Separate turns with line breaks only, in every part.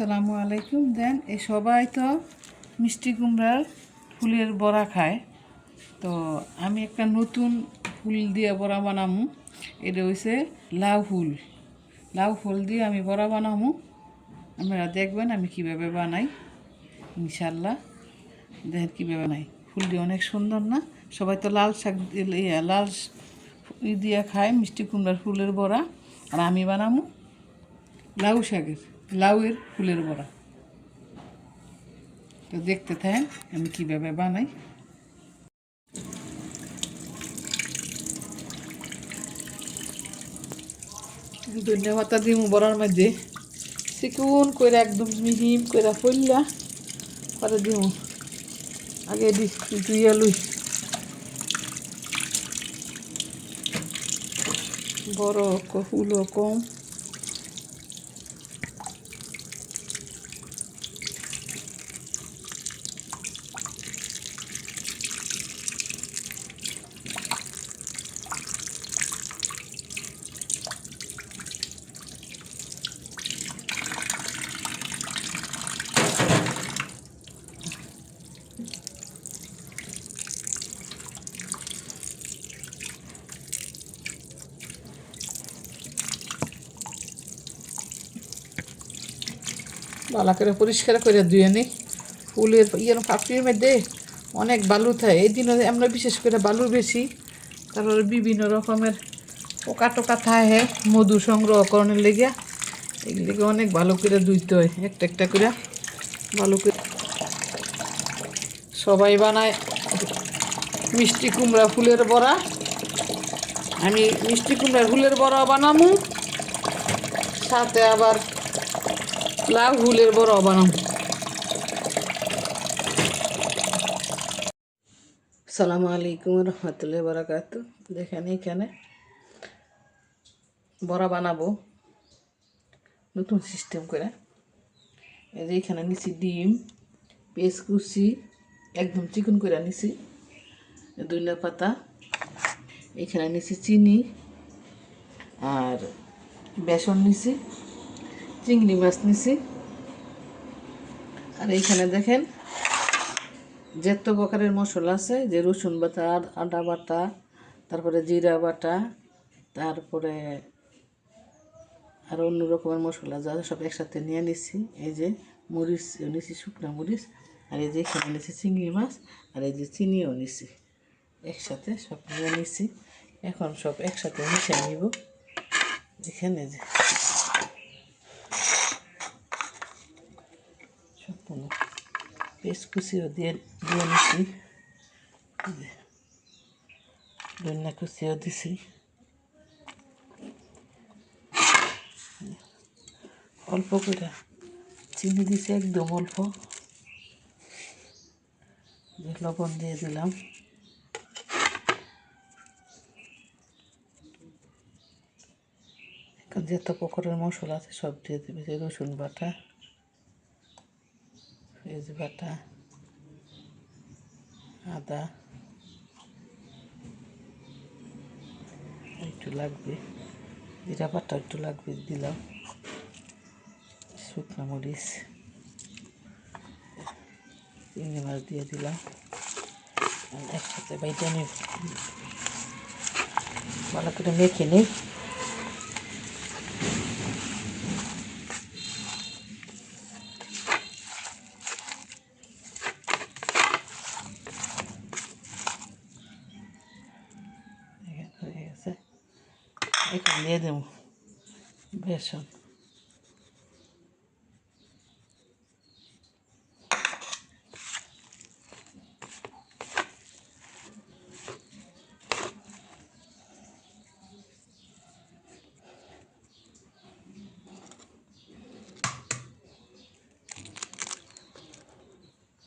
আসসালামু আলাইকুম। দেন এই সবাই তো মিষ্টি কুমড়ার ফুলের বড়া খায়। তো আমি একটা নতুন ফুল দিয়ে বড়া বানামু। এটা হইছে লাউ ফুল। লাউ ফুল দিয়ে আমি বড়া বানামু। আপনারা দেখবেন আমি কীভাবে বানাই। ইনশাল্লাহ দেখেন কীভাবে বানাই। ফুলটি অনেক সুন্দর না? সবাই তো লাল শাক দিয়ে- লাল ই দিয়ে খায় মিষ্টি কুমড়ার ফুলের বড়া। আর আমি বানামু লাউ শাকের। লাউয়ের ফুলের বড়া। তো দেখতে থাকেন আমি কীভাবে বানাই। ধনিয়া পাতা দিমু বড়ার মধ্যে। চিকুন করে একদম মিহিম করে ফইলা পরে দিমু। আগে দি ধুইয়া লুই। বড় ফুলও কম। ভালো করে পরিষ্কার করে ধুয়ে নিই ফুলের ইয়ের পাপড়ির মধ্যে অনেক বালু থাকে। এই দিনে আমরা বিশেষ করে বালু বেশি তারপরে বিভিন্ন রকমের পোকা টোকা থাকে, মধু সংগ্রহ সংগ্রহকরণের লেগে। এগুলিকে অনেক ভালো করে ধুইতে হয়, একটা একটা করে ভালো করে। সবাই বানায় মিষ্টি কুমড়া ফুলের বড়া। আমি মিষ্টি কুমড়ার ফুলের বড়া বানামু। সাথে আবার লাউ ফুলের বড় বানাম সালামু আলাইকুম রহমতুল্লাহ বারাকাতু দেখেন এখানে বড়া বানাবো। নতুন সিস্টেম করে। এই যে এখানে নিছি ডিম, পেঁয়াজ কুচি, একদম চিকন করে নিছি। ধনিয়া পাতা, এখানে নিছি চিনি আর বেসন নিছি। চিংড়ি মাছ নিছি। আর এইখানে দেখেন, যেত প্রকারের মশলা আছে, যে রসুন বাটা, আদ- বাটা, তারপরে জিরা বাটা, তারপরে আর অন্য রকমের মশলা যা সব একসাথে নিয়ে নিছি। এই যে মরিচ নিছি, শুকনা মরিচ, আর এই যে এখানে নিছি চিংড়ি মাছ, আর এই যে চিনিও নিছি। একসাথে সব নিয়ে নিছি। এখন সব একসাথে মিশিয়ে নিব। এখানে যে সম্পূর্ণ পেস্ট কুচিও দিয়ে দিয়ে নিছি। ধনিয়া কুচিও দিছি। অল্প করে চিনি দিছি, একদম অল্প। লবণ দিয়ে দিলাম। এখন যত প্রকারের মশলা আছে সব দিয়ে দেবে রসুন বাটা। বাটা, আদা, একটু লাগবে, জিরা বাটা একটু লাগবে, দিলাম। শুকনো মরিচ, চিংড়ি মাছ দিয়ে দিলাম। একসাথে বাইটা নেব। ভালো করে মেখে নিই এখানে হয়ে গেছে এখানে দিয়ে দেবো বেসন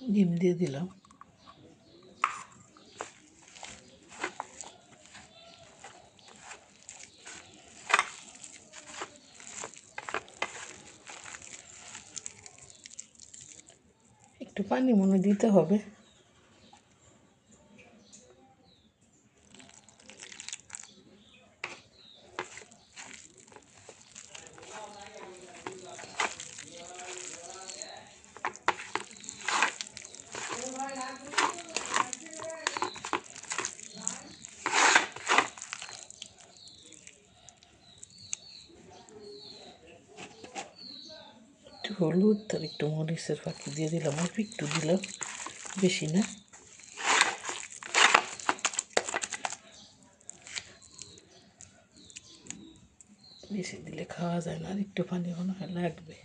ডিম দিয়ে দিলাম একটু পানি মনে দিতে হবে। হলুদ আর একটু মরিচের ফাঁকি দিয়ে দিলাম, অল্প একটু দিলাম, বেশি না। বেশি দিলে খাওয়া যায় না, আর একটু পানি মনে হয় লাগবে।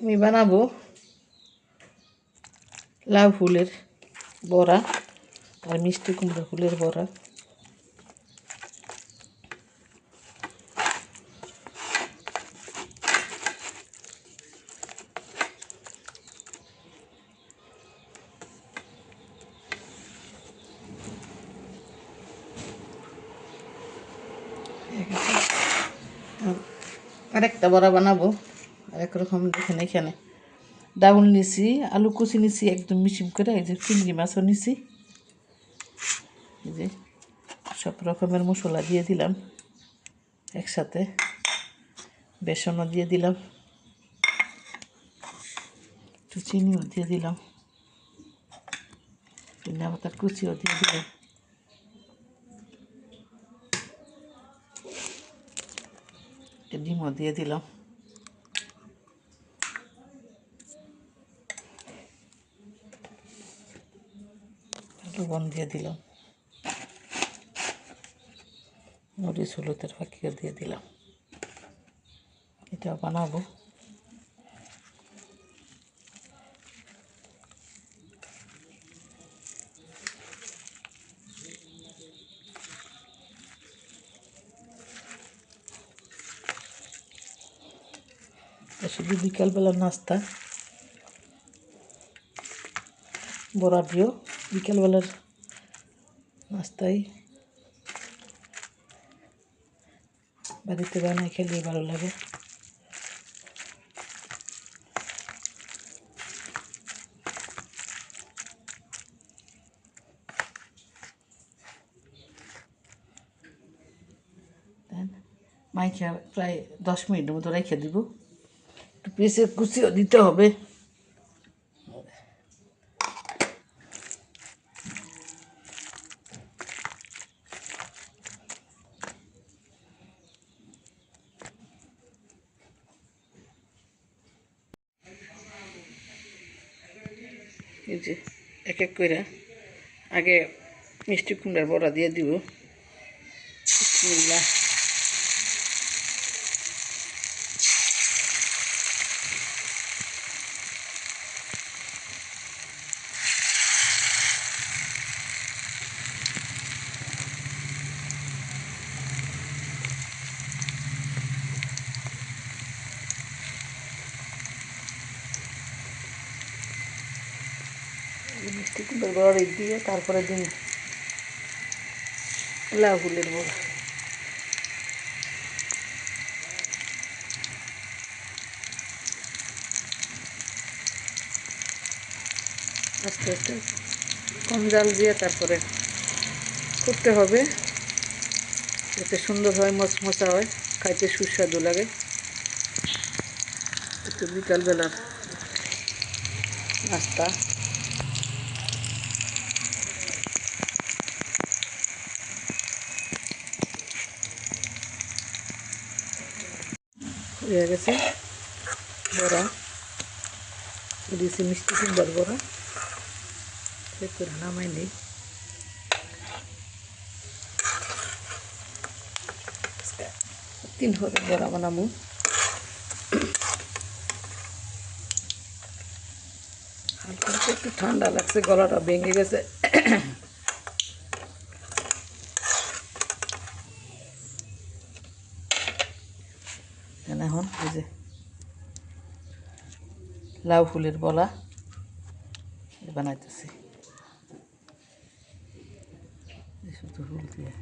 আমি বানাবো। লাউ ফুলের বড়া আর মিষ্টি কুমড়া ফুলের বড়া। আরেকটা বড়া বানাবো আরেক রকম দেখেন এখানে। ডাউল নিছি, আলু কুচি নিছি, একদম মিশিম করে, এই যে চিংড়ি মাছও নিছি। এই যে সব রকমের মশলা দিয়ে দিলাম, একসাথে বেসনও দিয়ে দিলাম, একটু চিনিও দিয়ে দিলাম পাতার কুচিও দিয়ে দিলাম। ডিমও দিয়ে দিলাম। লবণ দিয়ে দিলাম। মরিচ হলুদের ফাঁকিও দিয়ে দিলাম। এটা বানাবো। শুধু বিকালবেলার নাস্তা। বড়া প্রিয় বিকালবেলার নাস্তায় বাড়িতে বানাই খেলে ভালো লাগে। মাইকে প্রায় দশ মিনিটের মতো রেখে দিব। একটু পিসে কুচিও দিতে হবে। এই যে এক এক করে আগে মিষ্টি কুমড়ার বড়া দিয়ে দিব বিসমিল্লাহ। এই মিষ্টি কুমড়ার বড়া দিয়ে তারপরে দিন লাউ ফুলের বড়া আস্তে আস্তে কম জাল দিয়ে তারপরে করতে হবে, যাতে সুন্দর হয়, মচমচা হয়, খাইতে সুস্বাদু লাগে। একটু বিকালবেলার নাস্তা। হয়ে গেছে। বড়া দিয়েছি মিষ্টি কুমড়ার বড়া। করে নামাই নেই। তিন হবে বড়া বানাবো। হালকা একটু ঠান্ডা লাগছে, গলাটা ভেঙে গেছে এখানে এখন এই যে লাউ ফুলের বলা। বানাইতেছি। শুধু ফুল দিয়ে।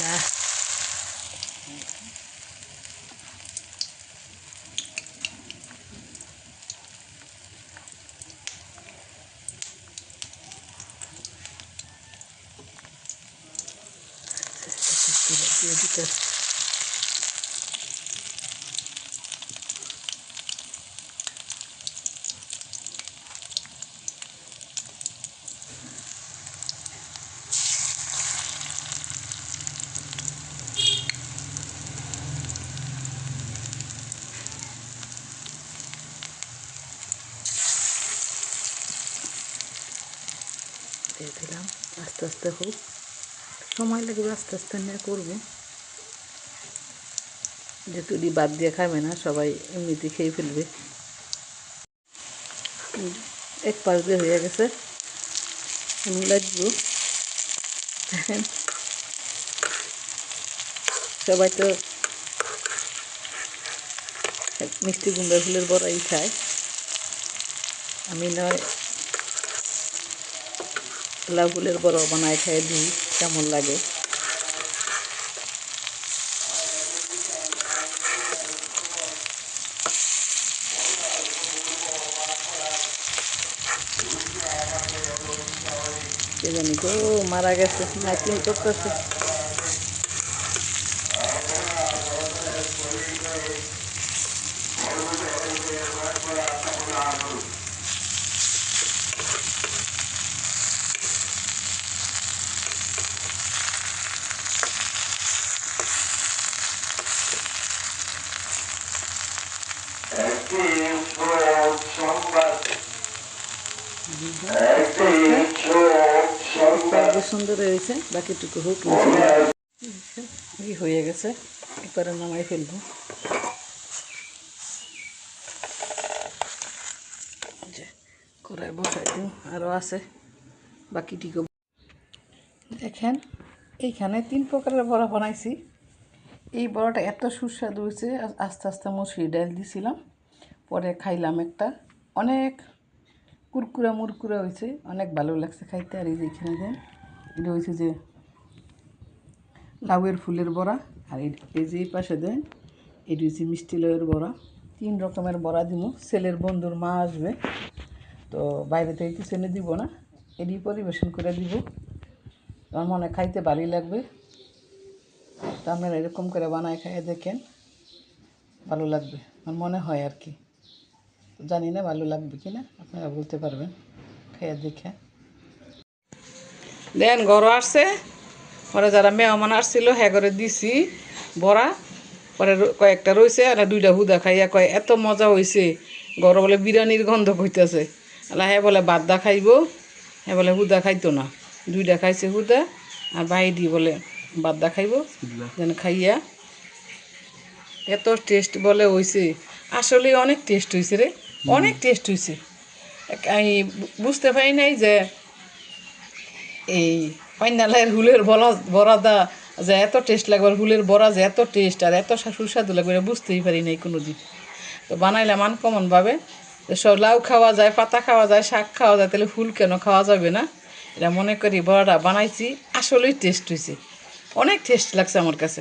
না सिस्टर आस्ते आस्ते हूँ समय लगे आस्ते आस्ते नहीं যেহেতু এটি বাদ দিয়ে খাবে না, সবাই এমনিতে খেয়ে ফেলবে। এক পাশ দিয়ে হয়ে গেছে। আমি লাগবো। সবাই তো মিষ্টি কুমড়া ফুলের বড়াই খায়। আমি নয়, লাউ ফুলের বড় বানায় খাই, দিই, কেমন লাগে। জানি গো মারা গেছে নাইটিং করতেছে
একটি
হয়েছে বাকিটুকু হোক হয়ে গেছে একবারে নামাই ফেলব। কড়াই বসাই দিও আরও আছে, বাকিটিকে। দেখেন, এইখানে তিন প্রকারের বড়া বানাইছি। এই বড়াটা এত সুস্বাদু হয়েছে আস্তে আস্তে মসুরি ডাল দিছিলাম, পরে খাইলাম একটা। অনেক কুরকুরা মুরকুরা হয়েছে, অনেক ভালো লাগছে খাইতে, আর এই যে এখানে দেন। এটা হয়েছে যে লাউয়ের ফুলের বড়া, আর এই- যে পাশে দেন, এটি হচ্ছে মিষ্টি লাউয়ের বড়া। তিন রকমের বড়া দিব ছেলের বন্ধুর মা আসবে, তো বাইরে থেকে কিছু এনে দিব না এটি পরিবেশন করে দিব। আমার মনে খাইতে ভালোই লাগবে। তো আপনারা এরকম করে বানায় খাইয়ে দেখেন, ভালো লাগবে, আমার মনে হয় আর কি। জানি না ভালো লাগবে কি না আপনারা বলতে পারবেন, খাইয়ে দেখে। দেন গরম আসছে। পরে যারা মেহমান আসছিল হ্যাঁ করে দিছি বড়া। পরে কয়েকটা রয়েছে আর দুইটা হুদা খাইয়া কয় এত মজা হয়েছে গরম বলে বিরিয়ানির গন্ধ কইতেছে। আলা হ্যাঁ বলে বাদদা খাইব। হ্যাঁ বলে হুদা খাইতো না। দুইটা খাইছে হুদা আর বাইদি বলে বাদদা খাইব? যেন খাইয়া। এত টেস্ট বলে হয়েছে আসলে অনেক টেস্ট হয়েছে রে। অনেক টেস্ট হয়েছে আমি বুঝতে পারি নাই যে এই পাইনালের হুলের বড়া বরাদা যে এত টেস্ট লাগবে, আর হুলের বড়া যে এত টেস্ট আর এত সুস্বাদু লাগবে, এটা বুঝতেই পারি নাই কোনো দিন তো বানাইলাম আনকমনভাবে সব লাউ খাওয়া যায়, পাতা খাওয়া যায়, শাক খাওয়া যায়, তাহলে ফুল কেন খাওয়া যাবে না? এটা মনে করি বড়াটা বানাইছি, আসলেই টেস্ট হয়েছে অনেক টেস্ট লাগছে আমার কাছে।